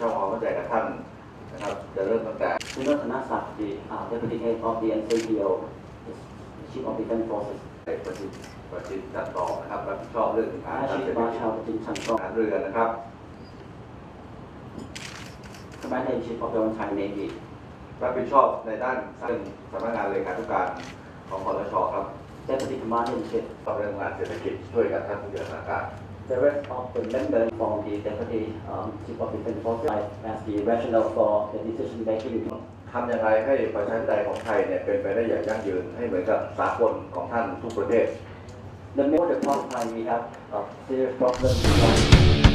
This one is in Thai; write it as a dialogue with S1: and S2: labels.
S1: ทำความเข้าใจกับท่านนะครับจะเริ่มตั้งแต่
S2: คุณรัตนศักดิ์ the uh, Deputy Head of the NCPO the Chief of Defense Forces
S1: ประจิตประจิตจัดต่อนะครับรับผิดชอบเรื่องการ
S2: อา
S1: ทาง
S2: ชีพ
S1: เศรษฐ
S2: มา
S1: กิจ
S2: ชาวประจินชันกอง
S1: ทหารเรือนะครับ
S2: Commander in Chief of the Thai Navy
S1: รับผิดชอบในด้านเรื่องสำนักงานเลขาธิการของคอสชครับ
S2: Deputy Commander in Chief
S1: ต้องเรื่องงานเศรษฐกิจช่วยกับท่านผู้เดือดร้อน
S2: the rest of the members from the Deputy um, Chief of Defense Forces as the rationale for the decision making
S1: ทำอย่างไรให้ประชาธิปไตยของไทยเนี่ยเป็นไปได้อย่างยั่งยืนให้เหมือนกับสากลของท่านทุกประเทศ
S2: The more the problem we have uh, serious problems